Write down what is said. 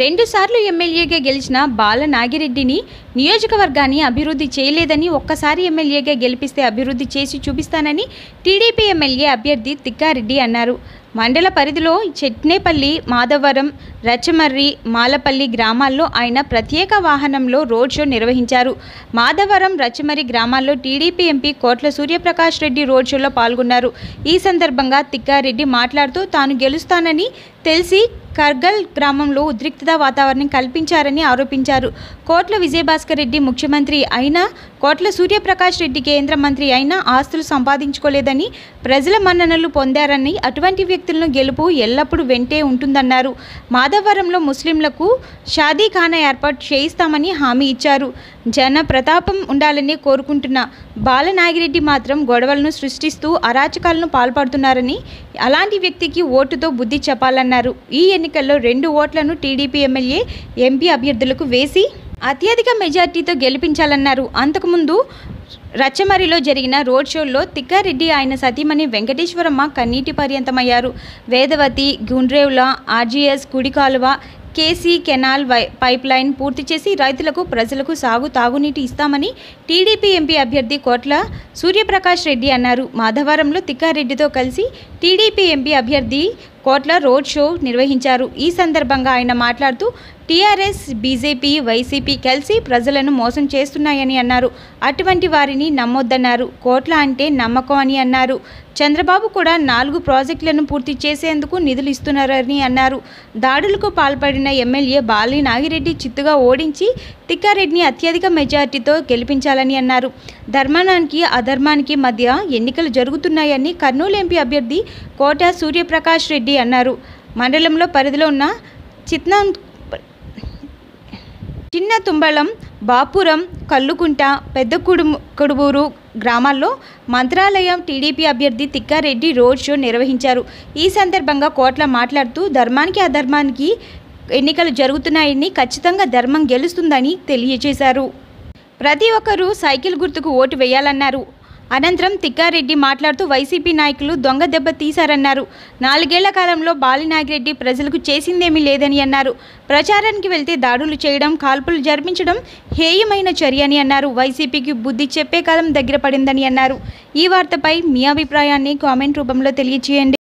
రెండుసార్లు ఎమ్మెల్యేగా గెలిచిన బాల నాగిరెడ్డిని నియోజకవర్గాన్ని అభివృద్ధి చేయలేదని ఒక్కసారి ఎమ్మెల్యేగా గెలిపిస్తే అభివృద్ధి చేసి చూపిస్తానని టీడీపీ ఎమ్మెల్యే అభ్యర్థి తిక్కారెడ్డి అన్నారు. మండల పరిధిలో చెట్నేపల్లి మాధవరం రచమర్రి మాలపల్లి గ్రామాల్లో ఆయన ప్రత్యేక వాహనంలో రోడ్ షో నిర్వహించారు. మాధవరం రచ్చమర్రి గ్రామాల్లో టీడీపీ ఎంపీ కోట్ల సూర్యప్రకాష్ రెడ్డి రోడ్ షోలో పాల్గొన్నారు. ఈ సందర్భంగా తిక్కారెడ్డి మాట్లాడుతూ తాను గెలుస్తానని తెలిసి కర్గల్ గ్రామంలో ఉద్రిక్తత వాతావరణం కల్పించారని ఆరోపించారు. కోట్ల విజయభాస్కర్ రెడ్డి ముఖ్యమంత్రి అయినా కోట్ల సూర్యప్రకాష్ రెడ్డి కేంద్ర మంత్రి అయినా ఆస్తులు సంపాదించుకోలేదని ప్రజల మన్ననలు పొందారని అటువంటి వ్యక్తులను గెలుపు ఎల్లప్పుడూ వెంటే ఉంటుందన్నారు. మాధవరంలో ముస్లింలకు షాదీఖానా ఏర్పాటు చేయిస్తామని హామీ ఇచ్చారు. జన ప్రతాపం ఉండాలని కోరుకుంటున్న బాలనాగిరెడ్డి మాత్రం గొడవలను సృష్టిస్తూ అరాచకాలను పాల్పడుతున్నారని అలాంటి వ్యక్తికి ఓటుతో బుద్ధి చెప్పాలన్నారు. ఈ ఎన్నికల్లో రెండు ఓట్లను టీడీపీ ఎమ్మెల్యే ఎంపీ అభ్యర్థులకు వేసి అత్యధిక మెజార్టీతో గెలిపించాలన్నారు. అంతకుముందు రచ్చమరిలో జరిగిన రోడ్ షోల్లో తిక్కారెడ్డి ఆయన సతీమణి వెంకటేశ్వరమ్మ కన్నీటి పర్యంతమయ్యారు. వేదవతి గుండ్రేవుల ఆర్జీఎస్ కుడి కాలువ కేసీ కెనాల్ వై పైప్ లైన్ పూర్తి చేసి రైతులకు ప్రజలకు సాగు తాగునీటి ఇస్తామని టీడీపీ ఎంపీ అభ్యర్థి కోట్ల సూర్యప్రకాష్ రెడ్డి అన్నారు. మాధవరంలో తిక్కారెడ్డితో కలిసి టీడీపీ ఎంపీ అభ్యర్థి కోట్ల రోడ్ షో నిర్వహించారు. ఈ సందర్భంగా ఆయన మాట్లాడుతూ టీఆర్ఎస్ బీజేపీ వైసీపీ కలిసి ప్రజలను మోసం చేస్తున్నాయని అన్నారు. అటువంటి వారిని నమ్మొద్దన్నారు. కోట్ల అంటే నమ్మకం అని అన్నారు. చంద్రబాబు కూడా నాలుగు ప్రాజెక్టులను పూర్తి చేసేందుకు నిధులు ఇస్తున్నారని అన్నారు. దాడులకు పాల్పడిన ఎమ్మెల్యే బాలి నాగిరెడ్డి చిత్తుగా ఓడించి తిక్కారెడ్డిని అత్యధిక మెజార్టీతో గెలిపించాలని అన్నారు. ధర్మానికి అధర్మానికి మధ్య ఎన్నికలు జరుగుతున్నాయని కర్నూలు ఎంపీ అభ్యర్థి కోట సూర్యప్రకాష్ రెడ్డి అన్నారు. మండలంలో పరిధిలో ఉన్న చిత్నా చిన్న తుంబళం బాపురం కల్లుకుంట పెద్ద కుడుము కుడుబూరు గ్రామాల్లో మంత్రాలయం టీడీపీ అభ్యర్థి తిక్కారెడ్డి రోడ్ షో నిర్వహించారు. ఈ సందర్భంగా కోట్ల మాట్లాడుతూ ధర్మానికి అధర్మానికి ఎన్నికలు జరుగుతున్నాయని ఖచ్చితంగా ధర్మం గెలుస్తుందని తెలియజేశారు. ప్రతి ఒక్కరూ సైకిల్ గుర్తుకు ఓటు వేయాలన్నారు. అనంతరం తిక్కారెడ్డి మాట్లాడుతూ వైసీపీ నాయకులు దొంగ దెబ్బ తీశారన్నారు. నాలుగేళ్ళ కాలంలో బాలినాగిరెడ్డి ప్రజలకు చేసిందేమీ లేదని అన్నారు. ప్రచారానికి వెళ్తే దాడులు చేయడం కాల్పులు జరిపించడం హేయమైన చర్య అని అన్నారు. వైసీపీకి బుద్ధి చెప్పే కాలం దగ్గర పడిందని అన్నారు. ఈ వార్తపై మీ అభిప్రాయాన్ని కామెంట్ రూపంలో తెలియజేయండి